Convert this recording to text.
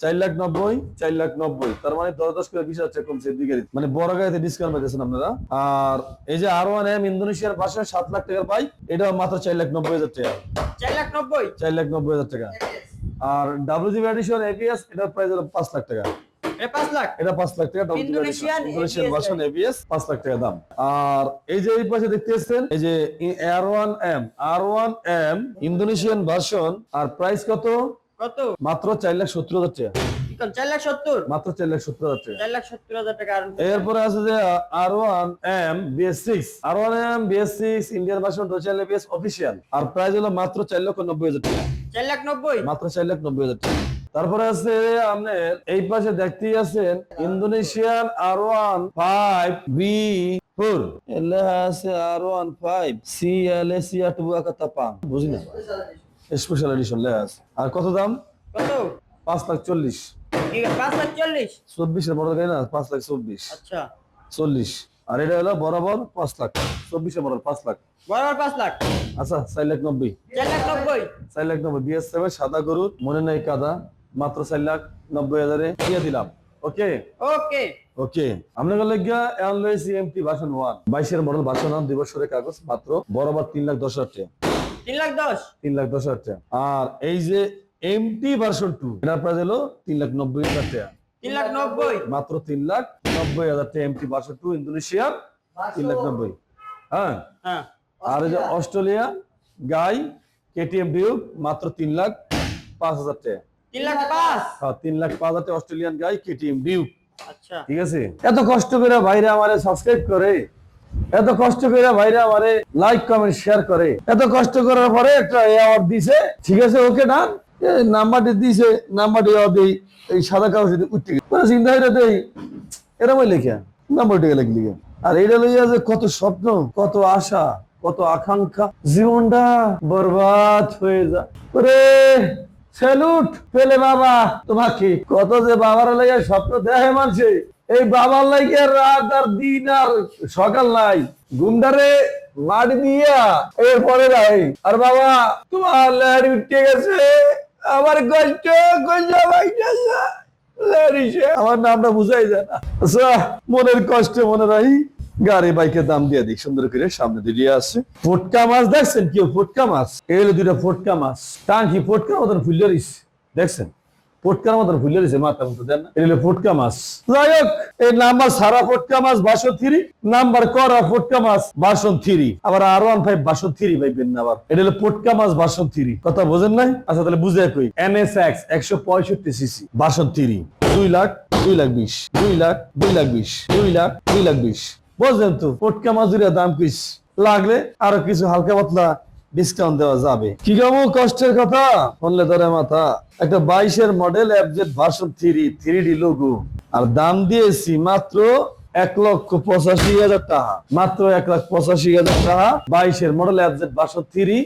চার লাখ নব্বই চার লাখ নব্বই। তার মানে দশ দশ করে বিশ হাজার কমছে দুই গাড়ি মানে বড় গাড়িতে ডিসকাউন্ট পাইতেছেন আপনারা। আর এই যে আর ওয়ান এম ইন্দোনেশিয়ার সাত লাখ টাকার বাইক এটা মাত্র চার লাখ নব্বই হাজার টাকা। চার লাখ নব্বই? চার লাখ নব্বই হাজার টাকা। আর ডাব্লিউ এডিশন এবিএস এটার প্রাইস হলো পাঁচ লাখ টাকা। এটা পাঁচ লাখ? টাকা ইন্দোনেশিয়ান এবিএস পাঁচ লাখ টাকা দাম। আর এই যে এই পাশে এই যে R one M R one M Indonesian version আর প্রাইস কত? কত? মাত্র চার লাখ সত্তর হাজার টাকা। চার লাখ সত্তর? মাত্র চার লাখ সত্তর হাজার টাকা। চার লাখ সত্তর হাজার টাকা এরপরে আছে যে R one M BS six R one M BS six Indian version রোচাল ABS official আর প্রাইস হলো মাত্র চার লক্ষ নব্বই হাজার টাকা। চার লাখ নব্বই? মাত্র চার লাখ নব্বই হাজার টাকা। তারপরে আছে আপনার এই পাশে দেখতেই আছেন Indonesian R one five V four আছে R one five C L A C কথা পান বুঝি না স্পেশাল এডিশন আছে আর কত দাম? কত? পাঁচ লাখ চল্লিশ। পাঁচ লাখ চল্লিশ? চব্বিশের মডেল গাড়ি না পাঁচ লাখ চব্বিশ। আচ্ছা। চল্লিশ। আর এটা হলো বরাবর পাঁচ লাখ। চব্বিশের মডেল পাঁচ লাখ। বরাবর পাঁচ লাখ? আচ্ছা চার লাখ নব্বই। চার লাখ নব্বই? চার লাখ নব্বই। বিএস সেভেন সাদা গরু মনে নাই কাদা। মাত্র চার লাখ নব্বই হাজারে দিয়ে দিলাম। ওকে? ওকে। ওকে। ওয়ান বাইশের মডেল ওয়ান দুই বছরের কাগজ মাত্র বরাবর তিন লাখ দশ হাজার টাকা। তিন লাখ দশ। তিন লাখ দশ হাজার টাকা। আর এই যে এমটি ভার্সন টু এটার প্রাইস হলো তিন লাখ নব্বই হাজার টাকা। তিন লাখ নব্বই। মাত্র তিন লাখ নব্বই হাজার টাকা এমটি ভার্সন টু ইন্দোনেশিয়ার তিন লাখ নব্বই। হ্যাঁ? হ্যাঁ। আর এই যে অস্ট্রেলিয়া গাই কেটিএম ডিউক মাত্র তিন লাখ পাঁচ হাজার টাকা। তিন লাখ পাঁচ। হ্যাঁ তিন লাখ পাঁচ হাজার টাকা অস্ট্রেলিয়ান গাই কেটিএম ডিউক আচ্ছা। ঠিক আছে? এত কষ্ট করে ভাইরা আমারে সাবস্ক্রাইব করে। এত কষ্ট করে ভাইরা আমারে লাইক কমেন্ট শেয়ার করে। এত কষ্ট করার পরে একটা অ্যাওয়ার্ড দিছে। ঠিক আছে, ওকে না নাম্বারটি দিছে, নাম্বারটি দেই, এই সাদা কাগজে উঠতে গেছে। মানে চিন্তা করে দেই এরকম লেখা। নাম্বারটি লিখলি আর এটা লইয়া যে কত স্বপ্ন, কত আশা, কত আকাঙ্ক্ষা, জীবনটা বরবাদ হয়ে যায়। ওরে স্যালুট পেলে বাবা, তোমাকে। কত যে বাবার লাইয়া স্বপ্ন দেখে মানছে এই বাবার লাইগে রাত আর দিন আর সকাল নাই। গুন্ডারে মাটি দিয়া এরপরে নাই। আর বাবা, তোমার লাইট উঠে গেছে। আমার কষ্ট কষ্ট আমার নামটা বুঝাই যায় না। আচ্ছা মনের কষ্টে মনে রাখি গাড়ি বাইকের দাম দিয়ে দিই, সুন্দর করে সামনে দিয়ে আসছে ফটকা মাছ, দেখছেন কি ফটকা মাছ? এই হলো দুইটা ফটকা মাছ। টাঙ্কি ফটকার মতন ফুলে দেখছেন? ফুলে রইছে মাথার মতো দেন মাছ। যাই হোক, এই নাম্বার সারা ফটকা মাছ, বাসন থ্রি। নাম্বার করা ফটকা মাছ, বাসন আবার R one five version three না আবার। এটা ফটকা মাছ, বাসন কথা বোঝেন নাই? আচ্ছা তাহলে বুঝে কই। এন এস এক্স একশো পঁয়ষট্টি সিসি, বাসন থ্রি। দুই লাখ দুই লাখ বিশ। দুই লাখ দুই লাখ বিশ। দুই লাখ দুই লাখ বিশ। বুঝলেন তো পটকা মাজুরিয়া দাম কিস লাগলে আরও কিছু হালকা পাতলা ডিসকাউন্ট দেওয়া যাবে। কি কামো কষ্টের কথা? বললে ধরে মাথা। একটা বাইশের model অ্যাপজেট version three three D logo আর দাম দিয়েছি মাত্র এক লক্ষ পঁচাশি হাজার টাকা। মাত্র এক লাখ পঁচাশি হাজার টাকা। বাইশের মডেল অ্যাপজেট ভার্সন থ্রি